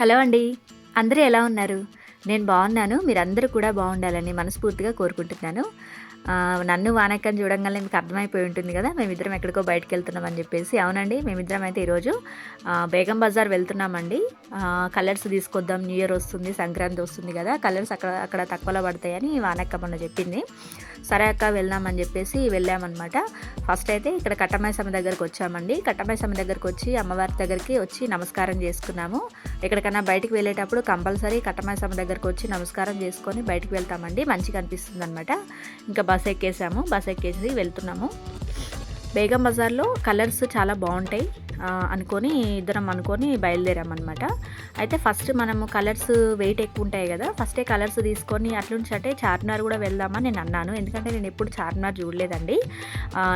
Hello అండి. అందరూ ఎలా ఉన్నారు? నేను బాగున్నాను. మీరందరూ కూడా బాగుండాలని మనస్ఫూర్తిగా కోరుకుంటున్నాను. నన్ను వానక్కని చూడంగానే మీకు అర్థమైపోయి ఉంటుంది కదా మేమిద్దరం ఎక్కడికో బయటకు వెళ్తున్నాం అని చెప్పేసి. అవునండి మేమిద్దరం అయితే ఈరోజు బేగం బజార్ వెళ్తున్నామండి. కలర్స్ తీసుకొద్దాం న్యూ ఇయర్ వస్తుంది సంక్రాంతి వస్తుంది కదా కలర్స్ అక్కడ అక్కడ తక్కువలో పడతాయని వానక్క మొన్న చెప్పింది. సరే అక్క వెళ్దామని చెప్పేసి వెళ్ళామన్నమాట. ఫస్ట్ అయితే ఇక్కడ కట్టమైసమ్మ దగ్గరకు వచ్చామండి. కట్టమైసమ్మ దగ్గరకు వచ్చి అమ్మవారి దగ్గరికి వచ్చి నమస్కారం చేసుకున్నాము. ఎక్కడికైనా బయటికి వెళ్ళేటప్పుడు కంపల్సరీ కట్టమైసమ్మ దగ్గరకు వచ్చి నమస్కారం చేసుకొని బయటకు వెళ్తామండి. మంచిగా అనిపిస్తుంది అనమాట ఇంకా బస్ ఎక్కేసాము బస్ ఎక్కేసి వెళ్తున్నాము. బేగం బజార్లో కలర్స్ చాలా బాగుంటాయి అనుకొని ఇద్దరం అనుకొని బయలుదేరామన్నమాట. అయితే ఫస్ట్ మనము కలర్స్ వెయిట్ ఎక్కువ ఉంటాయి కదా ఫస్టే కలర్స్ తీసుకొని అట్లుంచి అంటే చార్మినార్ కూడా వెళ్దామని నేను అన్నాను. ఎందుకంటే నేను ఎప్పుడు చార్మినార్ చూడలేదండి.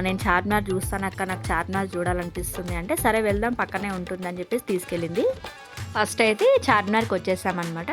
నేను చార్మినార్ చూస్తాను అక్క నాకు చార్మినార్ చూడాలనిపిస్తుంది అంటే సరే వెళ్దాం పక్కనే ఉంటుందని చెప్పేసి తీసుకెళ్ళింది. ఫస్ట్ అయితే చార్మినార్కి వచ్చేసామన్నమాట.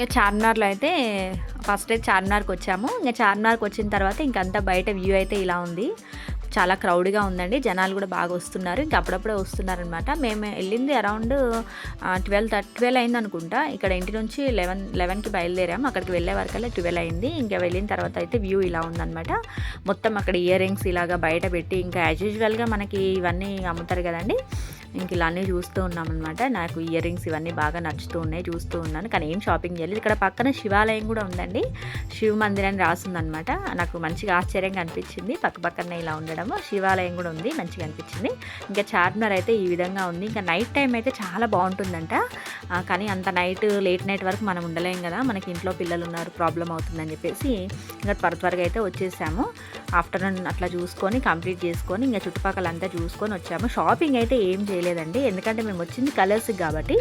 ఇంకా చార్మినార్లో అయితే ఫస్ట్ అయితే చార్మినార్కి వచ్చాము. ఇంకా చార్మినార్కి వచ్చిన తర్వాత ఇంకంతా బయట వ్యూ అయితే ఇలా ఉంది. చాలా క్రౌడ్గా ఉందండి. జనాలు కూడా బాగా వస్తున్నారు. ఇంకా అప్పుడప్పుడే వస్తున్నారనమాట. మేము వెళ్ళింది అరౌండ్ ట్వెల్వ్ థర్టీ ట్వెల్వ్ అయింది అనుకుంటా. ఇక్కడ ఇంటి నుంచి లెవెన్ లెవెన్కి బయలుదేరాము. అక్కడికి వెళ్ళే వరకల్లా ట్వెల్వ్ అయింది. ఇంకా వెళ్ళిన తర్వాత అయితే వ్యూ ఇలా ఉందనమాట. మొత్తం అక్కడ ఇయర్ రింగ్స్ ఇలాగా బయట పెట్టి ఇంకా యాజ్ యూజువల్గా మనకి ఇవన్నీ అమ్ముతారు కదండి. ఇంక ఇలానే చూస్తూ ఉన్నామన్నమాట. నాకు ఇయర్ రింగ్స్ ఇవన్నీ బాగా నచ్చుతూ ఉన్నాయి చూస్తూ ఉన్నాను. కానీ ఏం షాపింగ్ చేయలేదు. ఇక్కడ పక్కన శివాలయం కూడా ఉందండి. శివ మందిరాన్ని అని నాకు మంచిగా ఆశ్చర్యంగా అనిపించింది. పక్క పక్కనే ఇలా ఉండడము. శివాలయం కూడా ఉంది. మంచిగా అనిపించింది. ఇంకా చార్మినార్ అయితే ఈ విధంగా ఉంది. ఇంకా నైట్ టైం అయితే చాలా బాగుంటుందంట. కానీ అంత నైట్ లేట్ నైట్ వరకు మనం ఉండలేం కదా. మనకి ఇంట్లో పిల్లలు ఉన్నారు ప్రాబ్లం అవుతుందని చెప్పేసి ఇంకా త్వర త్వరగా అయితే వచ్చేసాము. ఆఫ్టర్నూన్ అట్లా చూసుకొని కంప్లీట్ చేసుకొని ఇంకా చుట్టుపక్కల అంతా చూసుకొని వచ్చాము. షాపింగ్ అయితే ఏం చేయలేదండి. ఎందుకంటే మేము వచ్చింది కలర్స్ కాబట్టి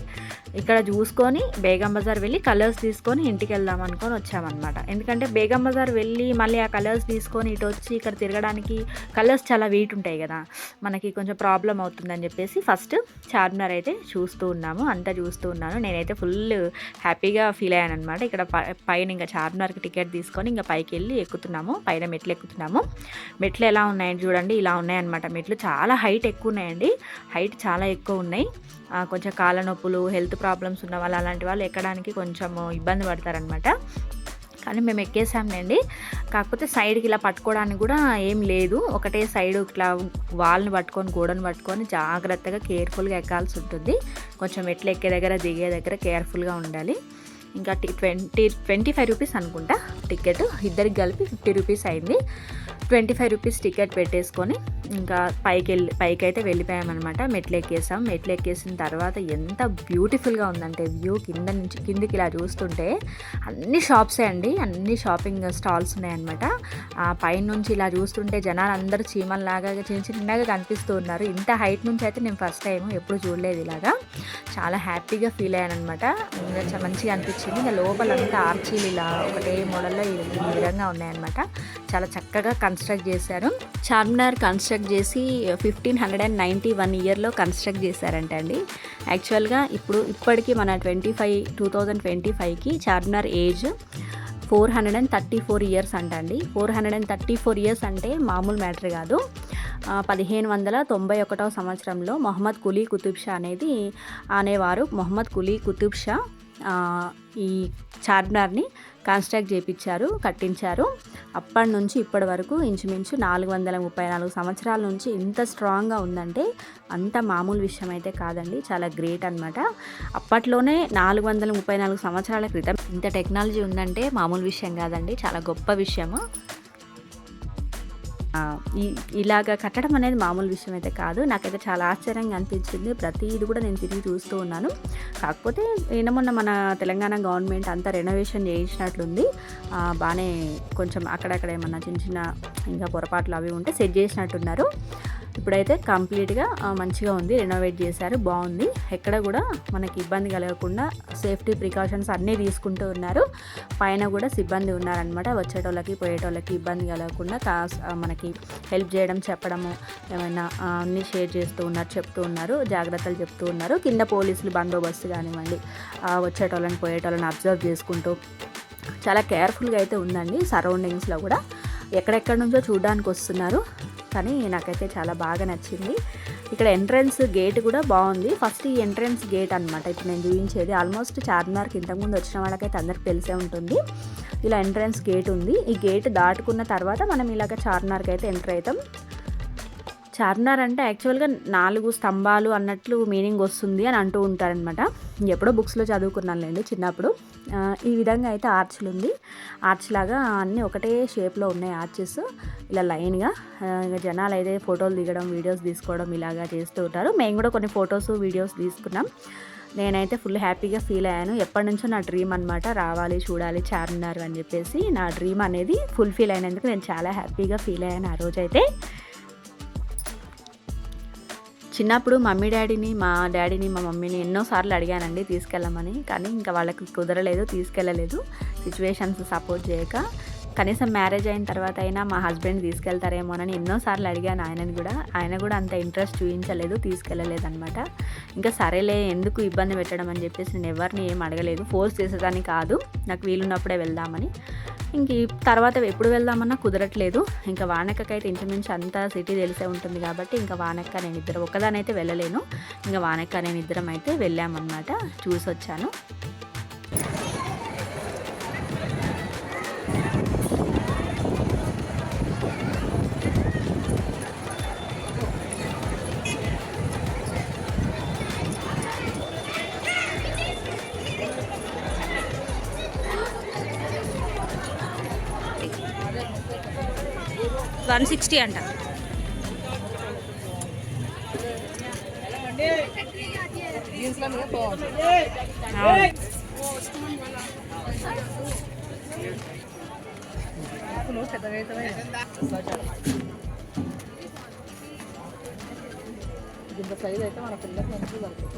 ఇక్కడ చూసుకొని బేగం బజార్ వెళ్ళి కలర్స్ తీసుకొని ఇంటికి వెళ్దాం అనుకొని వచ్చామన్నమాట. ఎందుకంటే బేగం బజార్ వెళ్ళి మళ్ళీ ఆ కలర్స్ తీసుకొని ఇటు వచ్చి ఇక్కడ తిరగడానికి కలర్స్ చాలా వీట్ ఉంటాయి కదా. మనకి కొంచెం ప్రాబ్లం అవుతుందని చెప్పేసి ఫస్ట్ చార్మినార్ అయితే చూస్తూ ఉన్నాము. అంతా చూస్తూ ఉన్నాను. నేనైతే ఫుల్ హ్యాపీగా ఫీల్ అయ్యాను అనమాట ఇక్కడ ప- పైన ఇంకా చార్మినార్కి టికెట్ తీసుకొని ఇంకా పైకి వెళ్ళి ఎక్కుతున్నాము. పైన మెట్లు ఎక్కుతున్నాము. మెట్లు ఎలా ఉన్నాయండి చూడండి. ఇలా ఉన్నాయన్నమాట మెట్లు. చాలా హైట్ ఎక్కువ ఉన్నాయండి. హైట్ చాలా ఎక్కువ ఉన్నాయి. కొంచెం కాళ్ళ నొప్పులు హెల్త్ ప్రాబ్లమ్స్ ఉన్న వాళ్ళు అలాంటి వాళ్ళు ఎక్కడానికి కొంచెం ఇబ్బంది పడతారనమాట కానీ మేము ఎక్కేసాంలేండి. కాకపోతే సైడ్కి ఇలా పట్టుకోవడానికి కూడా ఏం లేదు. ఒకటే సైడ్ ఇట్లా వాళ్ళని పట్టుకొని గోడను పట్టుకొని జాగ్రత్తగా కేర్ఫుల్గా ఎక్కాల్సి ఉంటుంది. కొంచెం ఎట్లు ఎక్కే దగ్గర దిగే దగ్గర కేర్ఫుల్గా ఉండాలి. ఇంకా ట్వంటీ ట్వంటీ ఫైవ్ రూపీస్ అనుకుంటా టికెట్. ఇద్దరికి కలిపి ఫిఫ్టీ రూపీస్ అయింది. ట్వంటీ ఫైవ్ రూపీస్ టికెట్ పెట్టేసుకొని ఇంకా పైకి వెళ్ళి పైకి అయితే వెళ్ళిపోయామన్నమాట. మెట్లు ఎక్కేసాం మెట్లు ఎక్కేసిన తర్వాత ఎంత బ్యూటిఫుల్గా ఉందంటే వ్యూ కింద నుంచి కిందికి ఇలా చూస్తుంటే అన్ని షాప్సే అండి. అన్ని షాపింగ్ స్టాల్స్ ఉన్నాయన్నమాట. ఆ పైన నుంచి ఇలా చూస్తుంటే జనాలు అందరూ చీమల్లాగా చిన్న చిన్నగా కనిపిస్తూ ఉన్నారు. ఇంత హైట్ నుంచి అయితే నేను ఫస్ట్ టైం ఎప్పుడు చూడలేదు ఇలాగా. చాలా హ్యాపీగా ఫీల్ అయ్యాను అనమాట మంచిగా అనిపించింది ఇంకా లోపలంతా ఆర్చీలు ఇలా ఒకటే మోడల్లో ఈ విధంగా ఉన్నాయన్నమాట. చాలా చక్కగా కన్స్ట్రక్ట్ చేశారు. చార్మినార్ కన్స్ట్రక్ట్ చేసి fifteen hundred and ninety one ఇయర్లో కన్స్ట్రక్ట్ చేశారంట అండి. యాక్చువల్గా ఇప్పుడు ఇప్పటికీ మన twenty five two thousand twenty ఫైవ్కి Charminar age four hundred and thirty four years అంట అండి. Four hundred and thirty four years అంటే మామూలు మ్యాటర్ కాదు. పదిహేను వందల తొంభై ఒకటవ సంవత్సరంలో మొహమ్మద్ కులీ కుతుబ్ షా అనేది అనేవారు మొహమ్మద్ కులీ కుతుబ్ షా ఈ చార్మినార్ని కన్స్ట్రక్ట్ చేయించారు కట్టించారు. అప్పటి నుంచి ఇప్పటి వరకు ఇంచుమించు నాలుగు వందల ముప్పై నాలుగు సంవత్సరాల నుంచి ఇంత స్ట్రాంగ్గా ఉందంటే అంత మామూలు విషయం అయితే కాదండి. చాలా గ్రేట్ అనమాట అప్పట్లోనే నాలుగు వందల ముప్పై నాలుగు సంవత్సరాల క్రితం ఇంత టెక్నాలజీ ఉందంటే మామూలు విషయం కాదండి. చాలా గొప్ప విషయము. ఇలాగ కట్టడం అనేది మామూలు విషయం అయితే కాదు. నాకైతే చాలా ఆశ్చర్యంగా అనిపించింది. ప్రతి ఇది కూడా నేను తిరిగి చూస్తూ ఉన్నాను. కాకపోతే ఏమన్నా మన తెలంగాణ గవర్నమెంట్ అంతా రెనోవేషన్ చేయించినట్లుంది బాగానే కొంచెం అక్కడక్కడ ఏమన్నా చిన్న చిన్న ఇంకా పొరపాట్లు అవి ఉంటే సెట్ చేసినట్టున్నారు. ఇప్పుడైతే కంప్లీట్గా మంచిగా ఉంది. రెనోవేట్ చేశారు. బాగుంది. ఎక్కడ కూడా మనకి ఇబ్బంది కలగకుండా సేఫ్టీ ప్రికాషన్స్ అన్నీ తీసుకుంటూ ఉన్నారు. పైన కూడా సిబ్బంది ఉన్నారనమాట వచ్చేటోళ్ళకి పోయేటోళ్ళకి ఇబ్బంది కలగకుండా కాస్ మనకి హెల్ప్ చేయడం చెప్పడము ఏమైనా అన్నీ షేర్ చేస్తూ ఉన్నారు చెప్తూ ఉన్నారు జాగ్రత్తలు చెప్తూ ఉన్నారు. కింద పోలీసులు బందోబస్తు కానివ్వండి వచ్చేటోళ్ళని పోయేటోళ్ళని అబ్జర్వ్ చేసుకుంటూ చాలా కేర్ఫుల్గా అయితే ఉందండి. సరౌండింగ్స్లో కూడా. ఎక్కడెక్కడి నుంచో చూడడానికి వస్తున్నారు. కానీ నాకైతే చాలా బాగా నచ్చింది. ఇక్కడ ఎంట్రన్స్ గేట్ కూడా బాగుంది. ఫస్ట్ ఈ ఎంట్రన్స్ గేట్ అనమాట ఇప్పుడు నేను చూపించేది ఆల్మోస్ట్ చార్మినార్కి ఇంతకుముందు వచ్చిన వాళ్ళకైతే అందరికి తెలిసే ఉంటుంది. ఇలా ఎంట్రన్స్ గేట్ ఉంది. ఈ గేట్ దాటుకున్న తర్వాత మనం ఇలాగ చార్మినార్కి అయితే ఎంటర్ అవుతాం. చార్మినార్ అంటే యాక్చువల్గా నాలుగు స్తంభాలు అన్నట్లు మీనింగ్ వస్తుంది అని అంటూ ఉంటారనమాట ఎప్పుడో బుక్స్లో చదువుకున్నాను చదువుకున్నానులేండి చిన్నప్పుడు. ఈ విధంగా అయితే ఆర్చ్లు ఉంది. ఆర్చ్ లాగా అన్నీ ఒకటే షేప్లో ఉన్నాయి ఆర్చెస్ ఇలా లైన్గా ఇంకా జనాలు అయితే ఫోటోలు దిగడం వీడియోస్ తీసుకోవడం ఇలాగా చేస్తూ ఉంటారు. మేము కూడా కొన్ని ఫొటోస్ వీడియోస్ తీసుకున్నాం. నేనైతే ఫుల్ హ్యాపీగా ఫీల్ అయ్యాను. ఎప్పటి నుంచో నా డ్రీమ్ అనమాట రావాలి చూడాలి చార్మినార్ అని చెప్పేసి నా డ్రీమ్ అనేది ఫుల్ఫిల్ అయినందుకు నేను చాలా హ్యాపీగా ఫీల్ అయ్యాను ఆ రోజైతే. చిన్నప్పుడు మమ్మీ డాడీని మా డాడీని మా మమ్మీని ఎన్నోసార్లు అడిగానండి తీసుకెళ్ళమని. కానీ ఇంకా వాళ్ళకి కుదరలేదు తీసుకెళ్ళలేదు. సిచ్యువేషన్స్ సపోర్ట్ చేయక కనీసం మ్యారేజ్ అయిన తర్వాత అయినా మా హస్బెండ్ తీసుకెళ్తారేమోనని ఎన్నోసార్లు అడిగాను ఆయనని కూడా. ఆయన కూడా అంత ఇంట్రెస్ట్ చూపించలేదు తీసుకెళ్ళలేదు అనమాట ఇంకా సరేలే ఎందుకు ఇబ్బంది పెట్టడం అని చెప్పేసి నేను ఎవరిని ఏం అడగలేదు. ఫోర్స్ చేసేదాన్ని కాదు. నాకు వీలున్నప్పుడే వెళ్దామని. ఇంక తర్వాత ఎప్పుడు వెళ్దామన్నా కుదరట్లేదు. ఇంకా వానక్కకైతే ఇంచుమించు అంతా సిటీ తెలిసే ఉంటుంది కాబట్టి ఇంకా వానక్క నేను ఇద్దరు ఒక్కదానైతే వెళ్ళలేను. ఇంకా వానక్క నేను ఇద్దరం అయితే వెళ్ళామన్నమాట. చూసి వచ్చాను వన్ సిక్స్టీ అంట. మీద ఇంత సైజ్ అయితే మన పిల్లలకి మంచిగా దొరుకుతుంది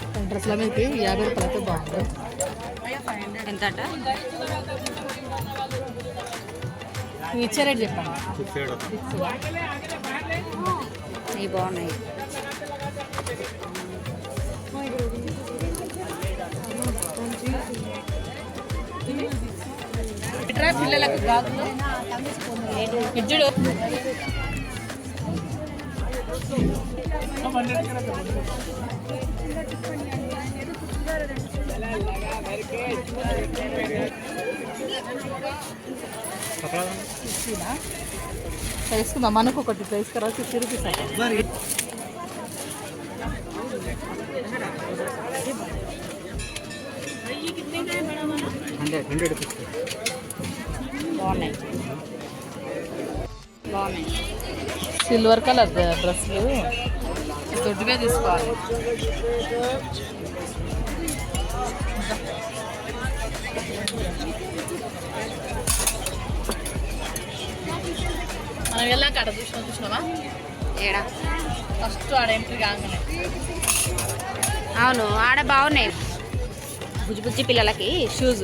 డ్రెస్ల మీదకి యాభై రూపాయలు అయితే బాగుంది. ఎంత ఇచ్చే రేట్ చెప్పండి. ఇవి బాగున్నాయి. పిల్లలకు ఇడ్జుడు తీసుకుందాం మనకు ఒకటి తీసుకురా ఫిఫ్టీ రూపీస్ బాగున్నాయి బాగున్నాయి. సిల్వర్ కలర్ డ్రెస్సులు. దొడ్డుగా తీసుకోవాలి. మనం వెళ్ళాక అక్కడ చూసినా చూసినావా? ఏడా? ఫస్ట్ ఆడ ఎంట్రీ కాగానే. అవును ఆడ బాగున్నాయి. బుజ్జి బుజ్జి పిల్లలకి షూస్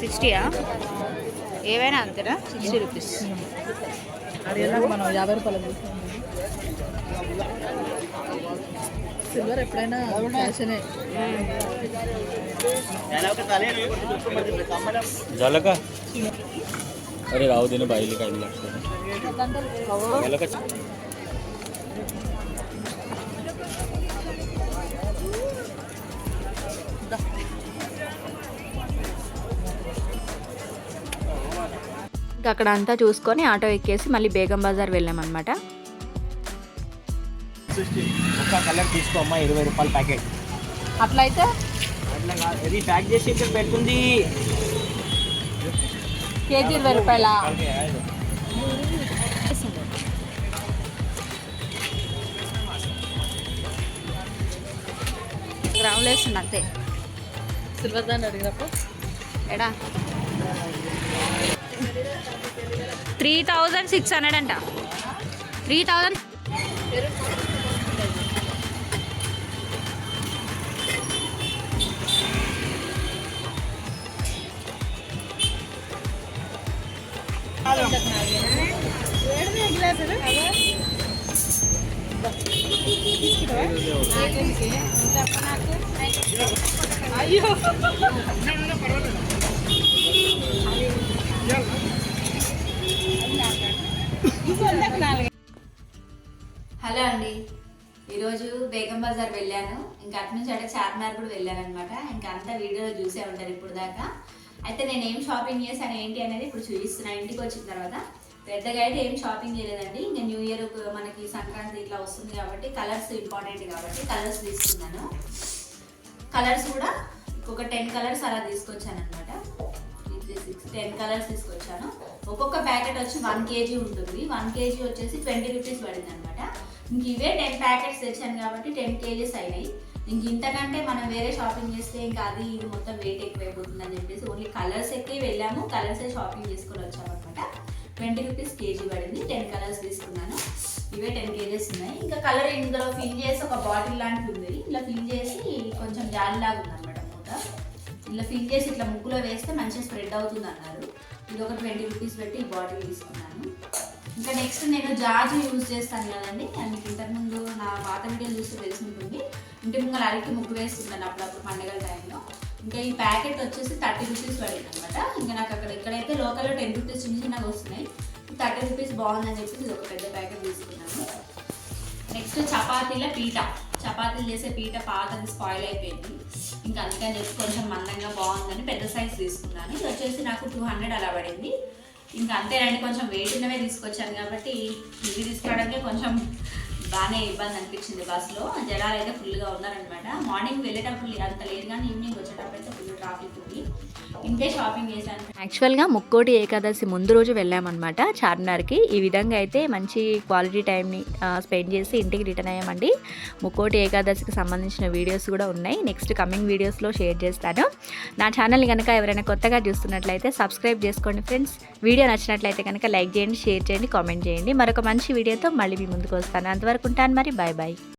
సిక్స్టీయా ఏవైనా అంతేనా సిక్స్టీ రూపీస్ అడిగినాక మనం యాభై రూపాయలు సిల్వర్ ఎప్పుడైనా ఫ్యాషనే झालं का अरे राहू दे ना बाईला काही लागतं झालं का అక్కడ అంతా చూసుకొని ఆటో ఎక్కేసి మళ్ళీ బేగం బజార్ వెళ్ళామన్నమాట. ఒక్క కలర్ తీసుకో అమ్మా ఇరవై రూపాయల ప్యాకెట్. అట్లయితే? అట్లా కాదు ఇది ప్యాక్ చేసి ఇక్కడ పెట్టుంది కేజీ ఇరవై రూపాయల? గ్రౌండ్ వేస్తుంది అంతే. సిల్వర్ దాన్ని అడిగినప్పుడు? ఎడా? త్రీ థౌజండ్ సిక్స్ హండ్రెడ్ అంట. త్రీ థౌజండ్ అయ్యో. హలో అండి. ఈరోజు బేగం బజార్ వెళ్ళాను. ఇంకా అటు నుంచి అంటే చార్మినార్ కూడా వెళ్ళాను అనమాట ఇంకా అంతా వీడియోలో చూసే ఉంటారు ఇప్పుడు దాకా. అయితే నేను ఏం షాపింగ్ చేశాను ఏంటి అనేది ఇప్పుడు చూపిస్తున్నాను ఇంటికి వచ్చిన తర్వాత పెద్దగా అయితే ఏం షాపింగ్ చేయలేదండి. ఇంకా న్యూ ఇయర్ మనకి సంక్రాంతి ఇట్లా వస్తుంది కాబట్టి కలర్స్ ఇంపార్టెంట్ కాబట్టి కలర్స్ తీసుకున్నాను. కలర్స్ కూడా ఒక టెన్ కలర్స్ అలా తీసుకొచ్చాను అనమాట టెన్ కలర్స్ తీసుకొచ్చాను. ఒక్కొక్క ప్యాకెట్ వచ్చి వన్ కేజీ ఉంటుంది. వన్ కేజీ వచ్చేసి ట్వంటీ రూపీస్ పడింది అనమాట ఇంక ఇవే టెన్ ప్యాకెట్స్ తెచ్చాను కాబట్టి టెన్ కేజీస్ అయినాయి. ఇంక ఇంతకంటే మనం వేరే షాపింగ్ చేస్తే ఇంకా అది ఇది మొత్తం వెయిట్ ఎక్కువైపోతుంది అని చెప్పేసి ఓన్లీ కలర్స్ ఎక్కి వెళ్ళాము. కలర్సే షాపింగ్ చేసుకొని వచ్చామన్నమాట ట్వంటీ రూపీస్ కేజీ పడింది. టెన్ కలర్స్ తీసుకున్నాను. ఇవే టెన్ కేజెస్ ఉన్నాయి. ఇంకా కలర్ ఇందులో ఫిల్ చేసి ఒక బాటిల్ లాంటిది ఉంది. ఇలా ఫిల్ చేసి కొంచెం జాలిలాగా అనమాట మూత ఇలా ఫిల్ చేసి ఇట్లా ముగ్గులో వేస్తే మంచిగా స్ప్రెడ్ అవుతుంది అన్నారు ఇది ఒక ట్వంటీ రూపీస్ పెట్టి ఈ బాటిల్ తీసుకున్నాను. ఇంకా నెక్స్ట్ నేను జాజు యూజ్ చేస్తాను కదండి. అండ్ ఇంతకుముందు నా పాత వీడియోలు చూస్తే తెలిసి ఉంటుంది ఇంటి ముంగల అరికి ముగ్గు వేస్తున్నాను అప్పుడప్పుడు పండుగల టైంలో. ఇంకా ఈ ప్యాకెట్ వచ్చేసి థర్టీ రూపీస్ పడింది అనమాట ఇంకా నాకు అక్కడ ఇక్కడైతే లోకల్లో టెన్ రూపీస్ చిన్న చిన్నగా వస్తున్నాయి థర్టీ రూపీస్ బాగుందని చెప్పి ఇది ఒక పెద్ద ప్యాకెట్ తీసుకున్నాను. నెక్స్ట్ చపాతీల పీట చపాతీలు చేసే పీట పాతది స్పాయిల్ అయిపోయింది. ఇంకా అందుకని చెప్పి కొంచెం మందంగా బాగుందని పెద్ద సైజ్ తీసుకున్నాను. ఇది వచ్చేసి నాకు టూ హండ్రెడ్ అలా పడింది. ఇంకా అంతేనండి కొంచెం వెయిట్ ఉన్నవే తీసుకొచ్చాను కాబట్టి ఇవి తీసుకురావడానికి కొంచెం బాగానే ఇబ్బంది అనిపించింది బస్సులో జనాలు అయితే ఫుల్గా ఉన్నారనమాట మార్నింగ్ వెళ్ళేటప్పుడు అంత లేదు కానీ ఈవినింగ్ వచ్చేటప్పుడు అయితే ఫుల్ ట్రాఫిక్ ఉంది. ఇంతే షాపింగ్ చేశాను. యాక్చువల్గా ముక్కోటి ఏకాదశి ముందు రోజు వెళ్ళామన్నమాట చార్మినార్కి. ఈ విధంగా అయితే మంచి క్వాలిటీ టైంని స్పెండ్ చేసి ఇంటికి రిటర్న్ అయ్యామండి. ముక్కోటి ఏకాదశికి సంబంధించిన వీడియోస్ కూడా ఉన్నాయి. నెక్స్ట్ కమింగ్ వీడియోస్లో షేర్ చేస్తాను. నా ఛానల్ని కనుక ఎవరైనా కొత్తగా చూస్తున్నట్లయితే సబ్స్క్రైబ్ చేసుకోండి ఫ్రెండ్స్ వీడియో నచ్చినట్లయితే కనుక లైక్ చేయండి షేర్ చేయండి కామెంట్ చేయండి. మరొక మంచి వీడియోతో మళ్ళీ మీ ముందుకు వస్తాను. అంతవరకు ఉంటాను మరి. Bye bye